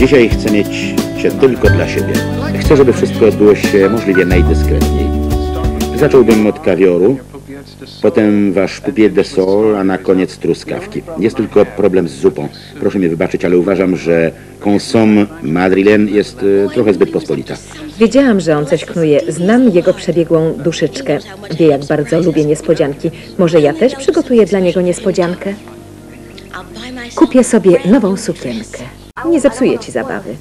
Dzisiaj chcę mieć cię tylko dla siebie. Chcę, żeby wszystko odbyło się możliwie najdyskretniej. Zacząłbym od kawioru, potem wasz pupier de sol, a na koniec truskawki. Jest tylko problem z zupą. Proszę mi wybaczyć, ale uważam, że consomme madrilène jest y, trochę zbyt pospolita. Wiedziałam, że on coś knuje. Znam jego przebiegłą duszyczkę. Wie, jak bardzo lubię niespodzianki. Może ja też przygotuję dla niego niespodziankę? Kupię sobie nową sukienkę. Nie zepsuję ci zabawy.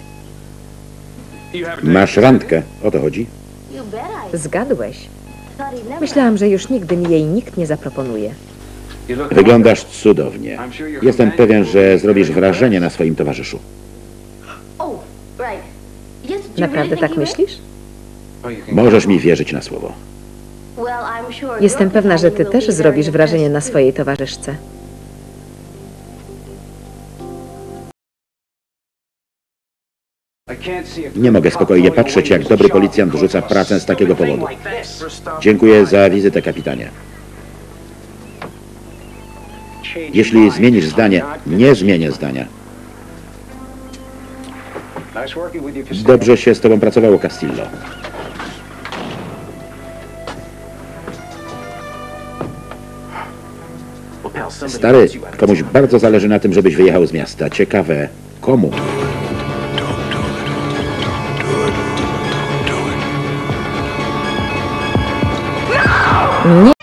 Masz randkę, o to chodzi? Zgadłeś. Myślałam, że już nigdy mi jej nikt nie zaproponuje. Wyglądasz cudownie. Jestem pewien, że zrobisz wrażenie na swoim towarzyszu. Naprawdę tak myślisz? Możesz mi wierzyć na słowo. Jestem pewna, że ty też zrobisz wrażenie na swojej towarzyszce. Nie mogę spokojnie patrzeć, jak dobry policjant rzuca pracę z takiego powodu. Dziękuję za wizytę, kapitanie. Jeśli zmienisz zdanie, nie zmienię zdania. Dobrze się z tobą pracowało, Castillo. Stary, komuś bardzo zależy na tym, żebyś wyjechał z miasta. Ciekawe, komu? Nie